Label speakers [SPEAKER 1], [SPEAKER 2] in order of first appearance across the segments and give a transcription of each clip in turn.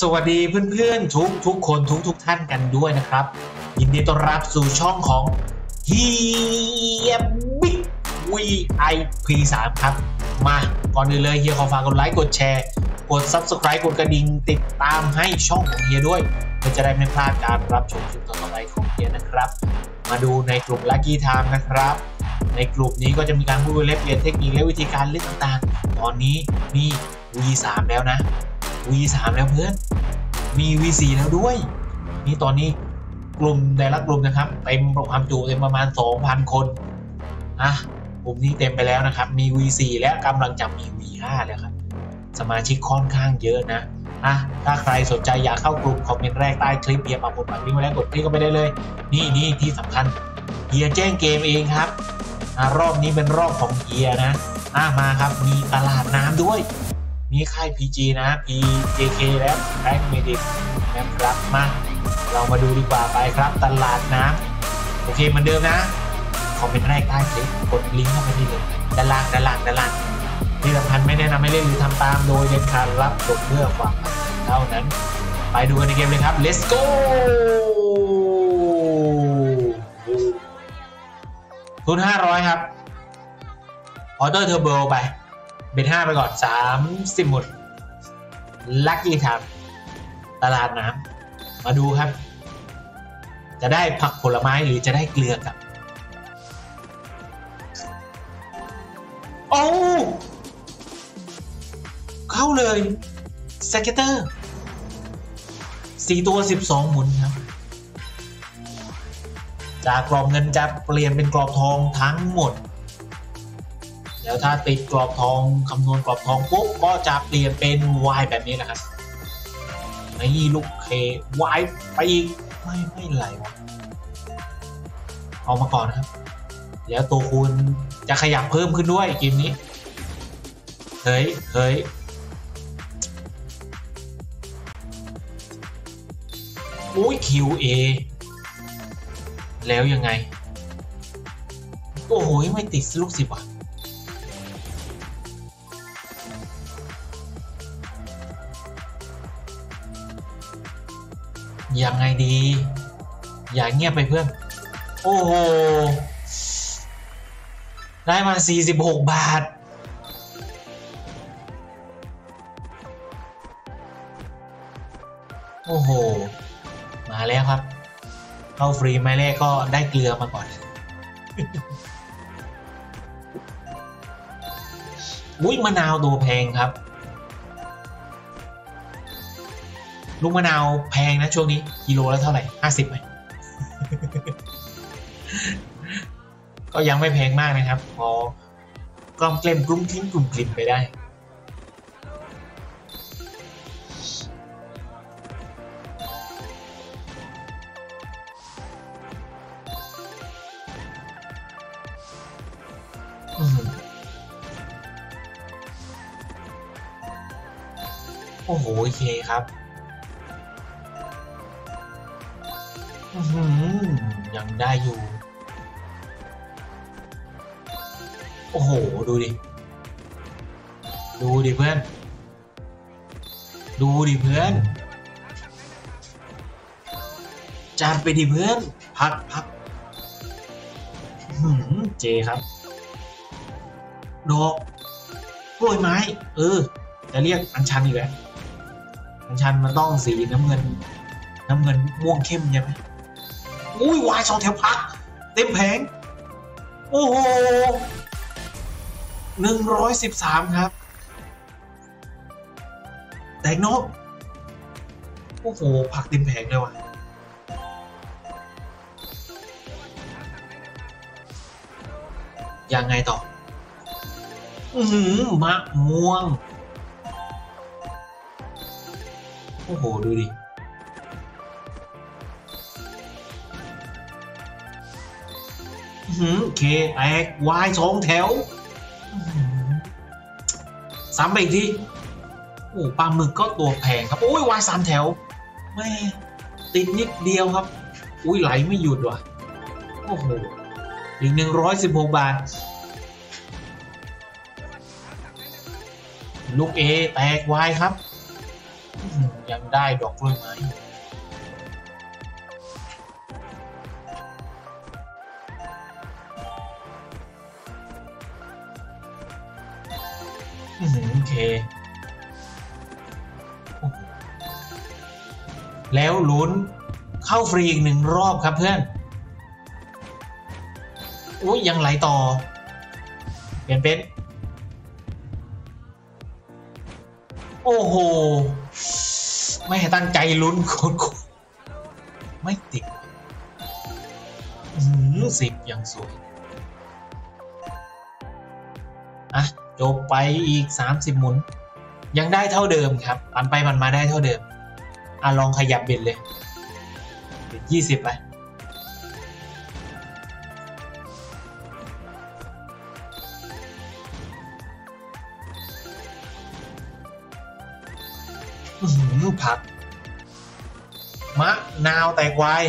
[SPEAKER 1] สวัสดีเพื่อนๆ ทุกทุกคนทุกทุกท่านกันด้วยนะครับ ยินดีต้อนรับสู่ช่องของเฮียบิ๊ก VIP 3ครับ มาก่อนอื่นเลยเฮียขอฝากกดไลค์กดแชร์ กด Subscribe กดกระดิ่งติดตามให้ช่องของเฮียด้วย เพื่อจะได้ไม่พลาดการรับชมคลิปต่อไปของเฮียนะครับ มาดูในกลุ่ม Lucky Time นะครับ ในกลุ่มนี้ก็จะมีการพูดเล่นเรียนเทคนิคและวิธีการเล่นต่างๆ ตอนนี้มี V3 แล้วนะ V3 แล้วเพื่อนมี V4 แล้วด้วย นี่ตอนนี้กลุ่มแต่ละกลุ่มนะครับเต็มความจุเต็มประมาณ 2,000 คนอะกลุ่มนี้เต็มไปแล้วนะครับ มี V4 และกำลังจะมี V5 แล้วครับ สมาชิกค่อนข้างเยอะนะอะถ้าใครสนใจอยากเข้ากลุ่มคอมเมนต์แรกใต้คลิปเฮียปักหมุดปักลิงก์ไว้แล้วกดคลิกเข้าไปได้เลย นี่นี่ที่สำคัญเฮียแจ้งเกมเองครับอะรอบนี้เป็นรอบของเฮียนะอะมาครับมีตลาดน้ำด้วย มีค่าย PG นะ PJK และแรงเมดิกนะครับมาเรามาดูดีกว่าไปครับตลาดน้ำโอเคเหมือนเดิมนะคอมเมนต์แรกใต้คลิปกดลิงก์เข้าไปได้เลยด้านล่างด้านล่างด้านล่างที่สำคัญไม่แนะนำให้เล่นหรือทำตามโดยเด็ดขาดรับจบเพื่อความเทิงเท่านั้น ไปดูกันในเกมเลยครับ let's go ทุน500 ครับออเตอร์เทอร์โบไป เบ็ดห้าไปก่อนสามสิบหมุดลัคกี้ทำตลาดน้ำมาดูครับ จะได้ผักผลไม้หรือจะได้เกลือกับโอ้เข้าเลยสเกตเตอร์สี่ตัวสิบสองหมุนครับ จากกรอบเงินจะเปลี่ยนเป็นกรอบทองทั้งหมด แล้วถ้าติดกรอบทองคำนวณกรอบทองปุ๊บก็จะเปลี่ยนเป็น y แบบนี้นะครับนี่ลูกเค y ไปอีกไม่ไม่ไหลวะเอามาก่อนนะครับ แล้วตัวคูณจะขยับเพิ่มขึ้นด้วยเกมนี้ เฮ้ยเฮ้ยอุ้ย QA แล้วยังไง โอ้โหไม่ติดลูกสิบว่ะ ยังไงดี อย่าเงียบไปเพื่อน โอ้โห ได้มา 46 บาท โอ้โห มาแล้วครับ เข้าฟรีไม้แรกก็ได้เกลือมาก่อนอุ้ยมะนาวตัวแพงครับ ลูกมะนาวแพงนะช่วงนี้กิโลละเท่าไหร่ห้าสิบไหมก็ยังไม่แพงมากนะครับ พอกล่อมเกลมกลุ้มทิ้งกลุ่มกลิ่นไปได้ โอ้โห โอเคครับ ยังได้อยู่ โอ้โห ดูดิ ดูดิเพื่อน ดูดิเพื่อนจัดไปดิเพื่อน พักพักเจครับ ดอกกล้วยไม้ เออ จะเรียกอัญชันอีกแล้วอัญชันมันต้องสีน้ำเงิน น้ำเงินม่วงเข้มใช่ไหม อุ้ยวายสองแถวพัก เต็มแผง โอ้โหหนึ่งร้อยสิบสามครับ แตกนกโอ้โหผักเต็มแผงเลยว่ะยังไงต่อ อือหือมะม่วง โอ้โห ดูดิ เคแตกวายสองแถวซ้ำไปอีกทีโอ้ปลาหมึกก็ตัวแพงครับ โอ้ยวายสามแถวแม่ติดนิดเดียวครับ อุ้ยไหลไม่หยุดว่ะ โอ้โห อีกหนึ่งร้อยสิบหกบาท ลูกเอแตกวายครับ ยังยังได้ดอกกล้วยไม้ โอเค แล้วลุ้นเข้าฟรีอีกหนึ่งรอบครับเพื่อนอุ้ยยังไหลต่อ เปลี่ยนเป็น โอ้โห ไม่ตั้งใจลุ้นโคตรไม่ติดสิบอย่างสวย จบไปอีก 30 หมุน ยังได้เท่าเดิมครับปันไปมันมาได้เท่าเดิมอะลองขยับเบ็ดเลยเบ็ดยี่สิบไปผักมะนาวแตกวาย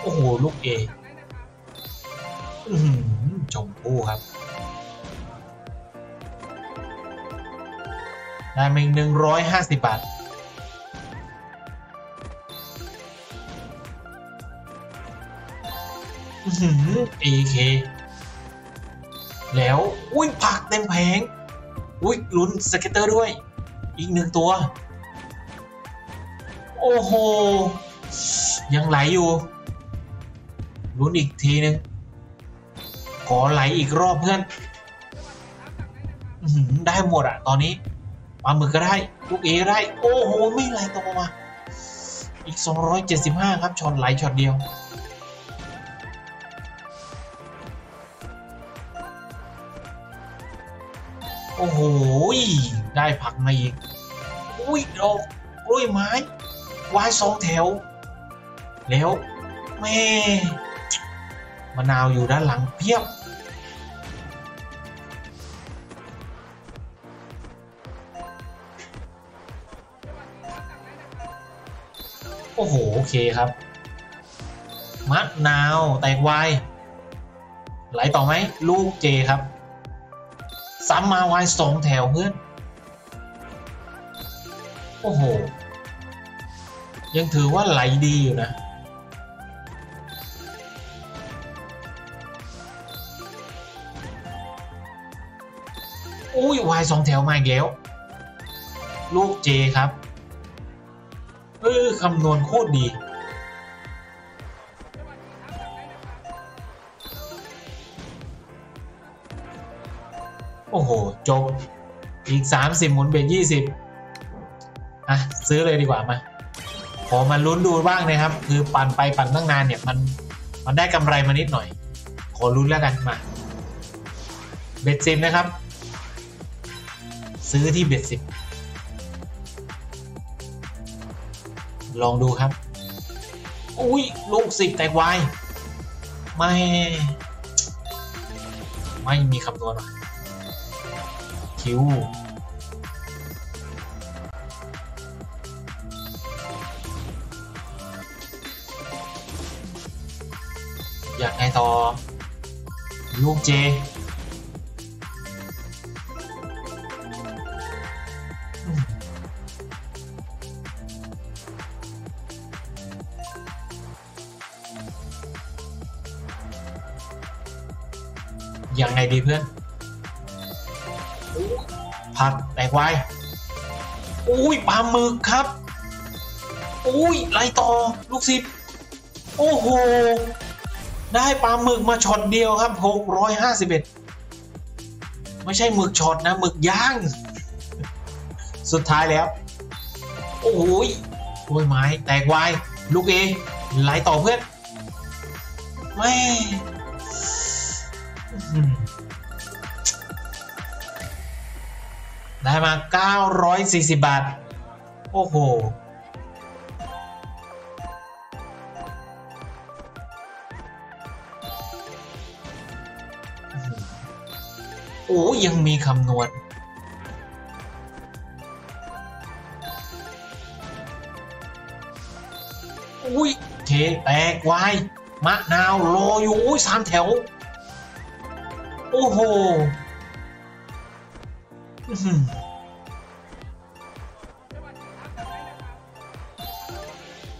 [SPEAKER 1] โอ้โห ลูกเออหือชมพู่ครับ ด้มาอีกหนึ่งร้อยห้าสิบบาท อือหือ AK แล้ว อุ้ยผักเต็มแผง อุ้ยลุ้นสเก็ตเตอร์ด้วย อีกหนึ่งตัว โอ้โห ยังไหลอยู่ ลุ้นอีกทีนึง ขอไหลอีกรอบเพื่อนได้หมดอะตอนนี้ ปลาหมึกก็ได้ลูกเอได้ โอ้โห ไม่ไหลตัวมา อีก 275 ครับช็อตไหลช็อตเดียว โอ้โห ได้ผักมาอีก อุ้ยดอกกล้วยไม้ วายสองแถว แล้วแม่มะนาวอยู่ด้านหลังเพียบ โอ้โห โอเคครับมะนาวแตกวายไหลต่อไหม ลูกเจครับ ซ้ำมาวายสองแถวเพื่อน โอ้โห ยังถือว่าไหลดีอยู่นะ อุ้ยวายสองแถวมาอีกแล้ว ลูกเจครับ เออคำนวณโคตรดี โอ้โห จบ อีก 30 หมุนเป็น20 อะ ซื้อเลยดีกว่ามาขอมาลุ้นดูบ้างนะครับ คือปั่นไปปั่นตั้งนานเนี่ย มันมันได้กำไรมานิดหน่อย ขอลุ้นแล้วกันมา เบ็ดซิมนะครับ ซื้อที่เบ็ดสิบ ลองดูครับ อุ้ยลูกสิบแตกวาย ไม่ ไม่มีคำนวณหรอคิวอยากไงต่อ ลูกเจ ยังไงดีเพื่อน ผักแตกไวายอุ้ยปลาหมึกครับ อุ้ยไล่ต่อลูกศิษย์โอ้โห ได้ปลาหมึกมาช็อตเดียวครับ 651 ไม่ใช่หมึกช็อตนะหมึกย่าง สุดท้ายแล้ว โอ้ยกล้วยไม้แตกวายลูกเอไหลต่อเพื่อนไม่ ได้มา 940 บาท โอ้โห โอ้ยังมีคำนวณอุ้ยเคแตกวายมะนาวรออยู่อุ้ยสามแถว โอ้โห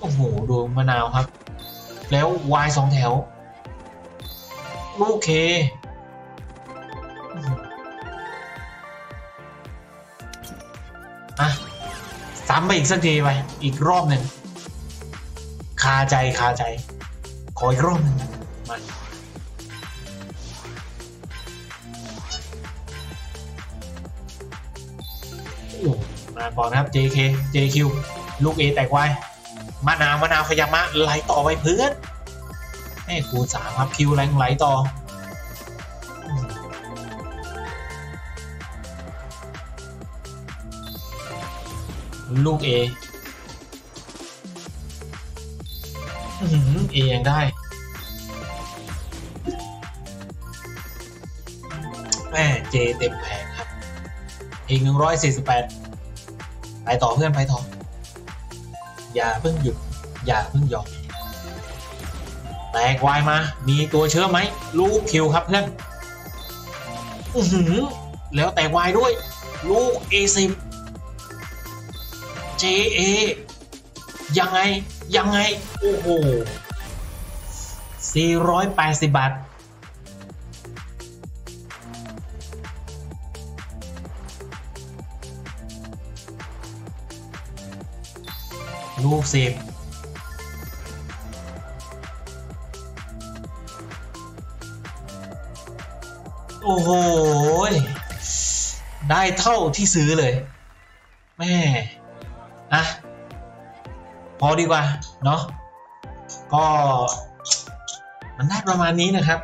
[SPEAKER 1] โอ้โหดูมะนาวครับ แล้ววายสองแถวลูกเคอะซ้ำไปอีกสักทีไป อีกรอบหนึ่งคาใจคาใจ ขออีกรอบหนึ่ง มาก่อนนะครับ JK JQ ลูก A แตกไวมะนาวมะนาวขยามะไหลต่อไปเพื่อนให้คูสามครับคิวแรงไหลต่อลูก A เอยังได้แม่เจเต็มแผงครับอีกแปด ไปต่อเพื่อนไปต่อ อย่าเพิ่งหยุด อย่าเพิ่งยอกแตกวายมา มีตัวเชื้อไหมลูกคิวครับเพื่อนอือหือแล้วแตกวายด้วย ลูก A10 JA ยังไง ยังไง โอ้โห480 บาท ลูกสิบโอ้โห ได้เท่าที่ซื้อเลย แม่อะพอดีกว่า เนาะก็ มันได้ประมาณนี้นะครับ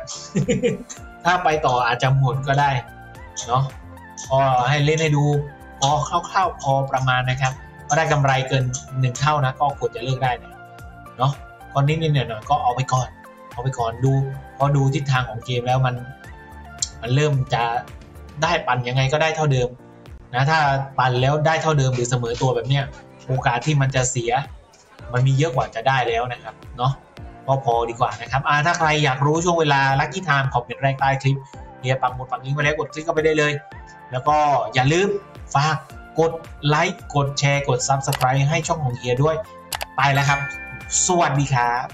[SPEAKER 1] ถ้าไปต่ออาจจะหมดก็ได้ เนาะก็ให้เล่นให้ดู พอคร่าวๆพอประมาณนะครับ ได้กำไรเกินหนึ่งเท่านะก็ควรจะเลิกได้นะเนาะก็นิดนิดหน่อยหน่อยก็เอาไปก่อน เอาไปก่อนดูพอดูทิศทางของเกมแล้วมัน มันเริ่มจะได้ปั่นยังไงก็ได้เท่าเดิมนะถ้าปั่นแล้วได้เท่าเดิมหรือเสมอตัวแบบเนี้ยโอกาสที่มันจะเสีย มันมีเยอะกว่าจะได้แล้วนะครับเนาะก็พอดีกว่านะครับอ่าถ้าใครอยากรู้ช่วงเวลาลั c กี้ไทม์คอมเมนต์แรกใต้คลิปเฮียปังหมดปังลิงก์ไว้แล้วกดคลิกเข้าไปได้เลย แล้วก็อย่าลืมฝาก กดไลค์กดแชร์กด Subscribe ให้ช่องของเฮียด้วย ไปแล้วครับ สวัสดีครับ